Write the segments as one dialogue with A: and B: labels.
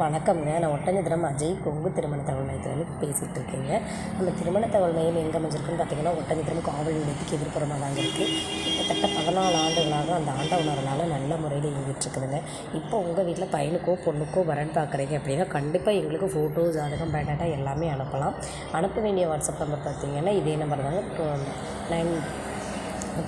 A: வணக்கம்ங்க. நான் ஒட்டஞ்சத்திரம் அஜய். கொங்கு திருமண தகவல் மையத்துலேருந்து பேசிகிட்டு இருக்கேங்க. நம்ம திருமண தகவல் மையம் எங்கே அமைஞ்சிருக்குன்னு பார்த்தீங்கன்னா ஒட்டஞ்சத்திரம் காவல் நிலையத்துக்கு எதிர்ப்புறமாக தாங்க இருக்குது கிட்டத்தட்ட பதினாலு ஆண்டுகளாக அந்த ஆண்டவனர்களால் நல்ல முறையில் இயங்கிட்டுருக்குதுங்க. இப்போ உங்கள் வீட்டில் பையனுக்கோ பொண்ணுக்கோ வரன் பார்க்குறீங்க அப்படின்னா கண்டிப்பாக எங்களுக்கு ஃபோட்டோ ஜாதகம் பேடாட்டா எல்லாமே அனுப்பலாம். அனுப்ப வேண்டிய வாட்ஸ்அப் நம்பர் பார்த்தீங்கன்னா இதே நம்பர் தாங்க. நைன்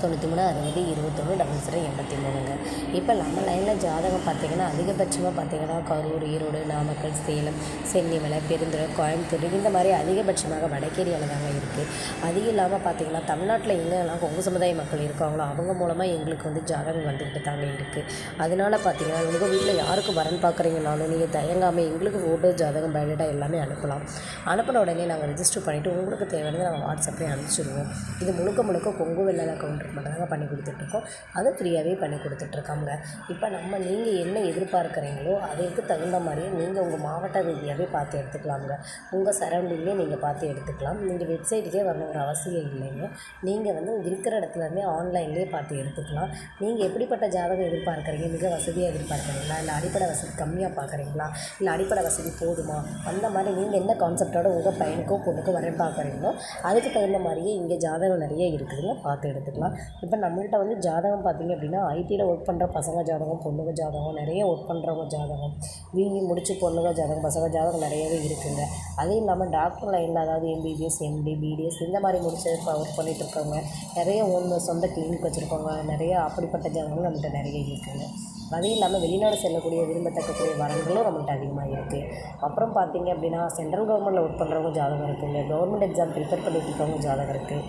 A: தொண்ணூற்றி மூணு அறுபது இருபத்தொன்று டபுள் ஜீரோ எண்பத்தி மூணுங்க. இப்போ நம்ம லைனில் ஜாதகம் பார்த்தீங்கன்னா அதிகபட்சமாக பார்த்தீங்கன்னா கரூர் ஈரோடு நாமக்கல் சேலம் சென்னிமலை பெருந்துறை கோயம்புத்தூர் இந்த மாதிரி அதிகபட்சமாக வடக்கேரியாவில் தாங்க இருக்குது அதிகம் இல்லாமல் பார்த்தீங்கன்னா தமிழ்நாட்டில் எங்கெல்லாம் கொங்கு சமுதாய மக்கள் இருக்காங்களோ அவங்க மூலமாக எங்களுக்கு வந்து ஜாதகம் வந்துக்கிட்டு தாங்க இருக்குது அதனால பார்த்தீங்கன்னா உங்கள் வீட்டில் யாருக்கு வரன் பார்க்குறீங்கனாலும் நீங்கள் தயங்காமல் எங்களுக்கு ஃபோட்டோ ஜாதகம் பயோடேட்டா எல்லாமே அனுப்பலாம். அனுப்பின உடனே நாங்கள் ரெஜிஸ்டர் பண்ணிவிட்டு உங்களுக்கு தேவையானது நாங்கள் வாட்ஸ்அப்லேயே அனுப்பிச்சிடுவோம். இது முழுக்க முழுக்க கொங்கு வெள்ளை கவுண்டருக்கு மட்டும் தாங்க பண்ணி கொடுத்துட்ருக்கோம். அதை ஃப்ரீயாகவே பண்ணி கொடுத்துட்ருக்காங்க. இப்போ நம்ம நீங்கள் என்ன எதிர்பார்க்குறீங்களோ அதற்கு தகுந்த மாதிரியே நீங்கள் உங்கள் மாவட்ட ரீதியாகவே பார்த்து எடுத்துக்கலாங்க உங்கள் சரௌண்டிங்லேயே நீங்கள் பார்த்து எடுத்துக்கலாம். நீங்கள் வெப்சைட்டுக்கே வரணுங்கிற அவசியம் இல்லைங்க. நீங்கள் வந்து இருக்கிற இடத்துலேருந்தே ஆன்லைன்லேயே பார்த்து எடுத்துக்கலாம். நீங்கள் எப்படிப்பட்ட ஜாதகம் எதிர்பார்க்குறீங்க? மிக வசதியாக எதிர்பார்க்குறீங்களா? இல்லை அடிப்படை வசதி கம்மியாக பார்க்குறீங்களா? இல்லை அடிப்படை வசதி போதுமா? அந்த மாதிரி நீங்கள் என்ன கான்செப்டோட உங்கள் பையனுக்கோ பொண்ணுக்கோ வர பார்க்குறீங்களோ அதுக்கு தகுந்த மாதிரியே இங்கே ஜாதகம் நிறைய இருக்குதுங்க. பார்த்து எடுத்துக்கலாம். இப்போ நம்மள்ட்ட வந்து ஜாதகம் பார்த்திங்க அப்படின்னா ஐடியில் ஒர்க் பண்ணுற பசங்க ஜாதகம் பொண்ணுங்க ஜாதகம் நிறைய ஒர்க் பண்ணுறவங்க ஜாதகம் பிஇ முடிச்சு பொண்ணுங்க ஜாதகம் பசங்க ஜாதகம் நிறையவே இருக்குங்க. அதுவும் இல்லாமல் டாக்டர் லைனில் அதாவது எம்பிபிஎஸ் எம்டி பிடிஎஸ் இந்த மாதிரி முடிச்சு ஒர்க் பண்ணிகிட்டு இருக்கவங்க நிறைய ஒன்று சொந்த கிளினிக் வச்சுருக்கவங்க நிறைய அப்படிப்பட்ட ஜாதகங்கள் நம்மகிட்ட நிறைய இருக்குங்க. அதுவும் இல்லாமல் வெளிநாடு செல்லக்கூடிய விரும்பத்தக்கக்கூடிய வரன்களும் நம்மள்ட்ட அதிகமாக இருக்குது அப்புறம் பார்த்தீங்க அப்படின்னா சென்ட்ரல் கவர்மெண்ட்டில் ஒர்க் பண்ணுறவங்க ஜாதகம் இருக்குங்க. கவர்மெண்ட் எக்ஸாம் ப்ரிப்பேர் பண்ணிட்டு இருக்கவங்க ஜாதகம் இருக்குது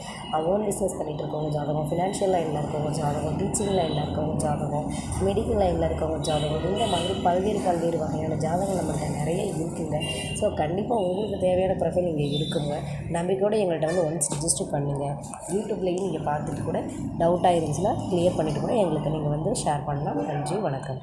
A: ஓன் பிஸ்னஸ் பண்ணிகிட்டு இருக்கவங்க ஜாதகம் ஃபினான்ஷியல் லைனில் இருக்கவங்க ஜாதகம் டீச்சிங் லைனில் இருக்கவங்க ஜாதகம் மெடிக்கல் லைனில் இருக்கவங்க ஜாதகம் இந்த மாதிரி பல்வேறு பல்வேறு வகையான ஜாதகம் நம்மள்கிட்ட நிறைய இருக்குங்க. ஸோ கண்டிப்பாக உங்களுக்கு தேவையான ப்ரொஃபைல் இங்கே இருக்குங்க. நம்பிக்கையோடு எங்கள்கிட்ட வந்து ஒன்ஸ் ரிஜிஸ்டர் பண்ணுங்கள் யூடியூப்லேயும் நீங்கள் பார்த்துட்டு கூட டவுட்டாக இருந்துச்சுன்னா க்ளியர் பண்ணிவிட்டு கூட எங்களுக்கு நீங்கள் வந்து ஷேர் பண்ணலாம். நன்றி வணக்கம்.